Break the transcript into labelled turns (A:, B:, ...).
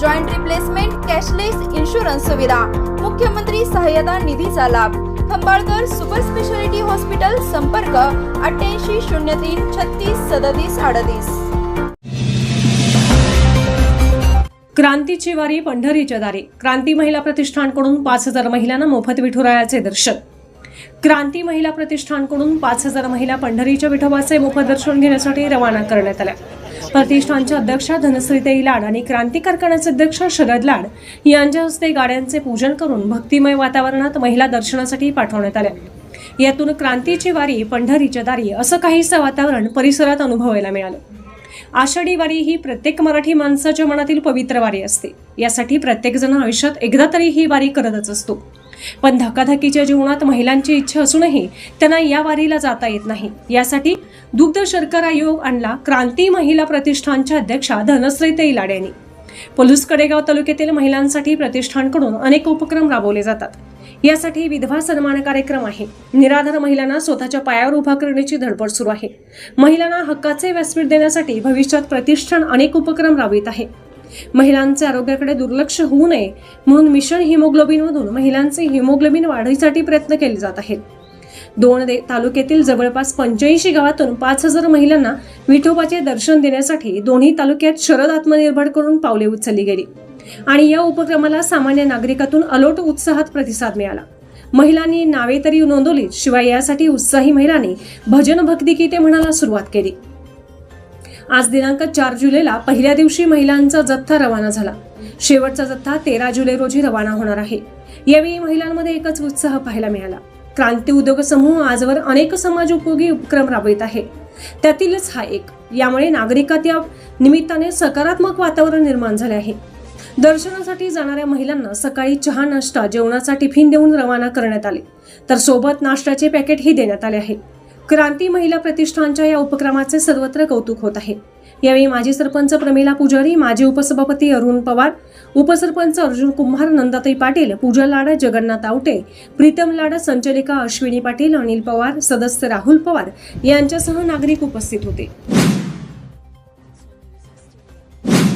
A: joint replacement cashless insurance सुविधा मुख्यमंत्री सहाय्यता निधीचा लाभ. खंबाळकर सुपर स्पेशालिटी हॉस्पिटल संपर्क अठ्ठ्याऐंशी शून्य तीन छत्तीस सदतीस अडतीस.
B: क्रांतीची वारी पंढरीच्या दारी. क्रांती महिला प्रतिष्ठानकडून पाच हजार महिलांना मोफत विठुरायाचे दर्शन. क्रांती महिला प्रतिष्ठानकडून पाच हजार महिला पंढरीच्या विठोबाचे मोफत दर्शन घेण्यासाठी रवाना करण्यात आल्या. प्रतिष्ठानच्या अध्यक्षा धनश्रीताई लाड आणि क्रांती कारखान्याचे अध्यक्ष शरद लाड यांच्या हस्ते गाड्यांचे पूजन करून भक्तिमय वातावरणात महिला दर्शनासाठी पाठवण्यात आल्या. यातून क्रांतीची वारी पंढरीच्या दारी असं काहीसं वातावरण परिसरात अनुभवायला मिळालं. आषाढी वारी ही प्रत्येक मराठी माणसाच्या मनातील पवित्र वारी असते. यासाठी प्रत्येकजण आयुष्यात एकदा तरी ही वारी करतच असतो. पण धकाधकीच्या जीवनात महिलांची इच्छा असूनही त्यांना या वारीला जाता येत नाही. यासाठी दुग्ध शर्करा आयोग आणला क्रांती महिला प्रतिष्ठानच्या अध्यक्षा धनश्री लाड यांनी पलूस कडेगाव तालुक्यातील महिलांसाठी प्रतिष्ठानकडून अनेक उपक्रम राबवले जातात. यासाठी विधवा सन्मान कार्यक्रम आहे. निराधार महिलांना स्वतःच्या पायावर उभा करण्याची धडपड सुरू आहे. महिलांना हक्काचे व्यासपीठ देण्यासाठी भविष्यात प्रतिष्ठान अनेक उपक्रम राबवित आहे. महिलांचे आरोग्याकडे दुर्लक्ष होऊ नये म्हणून मिशन हिमोग्लोबिनमधून महिलांचे हिमोग्लोबिन वाढीसाठी प्रयत्न केले जात आहेत. दोन दे तालुक्यातील जवळपास पंच्याऐंशी गावातून पाच हजार महिलांना विठोबाचे दर्शन देण्यासाठी दोन्ही तालुक्यात शरद आत्मनिर्भर करून पावले उचलली गेली. आणि या उपक्रमाला सामान्य नागरिकातून अलोट उत्साहात प्रतिसाद मिळाला. महिलांनी नावे तरी नोंदवली शिवाय यासाठी उत्साही महिलांनी भजन भक्तिगीते म्हणायला सुरुवात केली. आज दिनांक चार जुलैला पहिल्या दिवशी महिलांचा जत्था रवाना झाला. शेवटचा जत्था तेरा जुलै रोजी रवाना होणार आहे. यावेळी महिलांमध्ये एकच उत्साह पाहायला मिळाला. क्रांती उद्योग समूह आजवर अनेक समाज उपयोगी उपक्रम राबवित आहे. त्यातीलच हा एक. यामुळे नागरिकात या निमित्ताने सकारात्मक वातावरण निर्माण झाले आहे. दर्शनासाठी जाणाऱ्या महिलांना सकाळी चहा नाश्ता जेवणाचा टिफिन देऊन रवाना करण्यात आले. तर सोबत नाश्त्याचे पॅकेटही देण्यात आले आहे. क्रांती महिला प्रतिष्ठानच्या या उपक्रमाचे सर्वत्र कौतुक होत आहे. यावेळी माजी सरपंच प्रमिला पुजारी माजी उपसभापती अरुण पवार उपसरपंच अर्जुन कुंभार नंदाताई पाटील पूजा लाड जगन्नाथ आवटे प्रीतम लाड संचालिका अश्विनी पाटील अनिल पवार सदस्य राहुल पवार यांच्यासह नागरिक उपस्थित होते.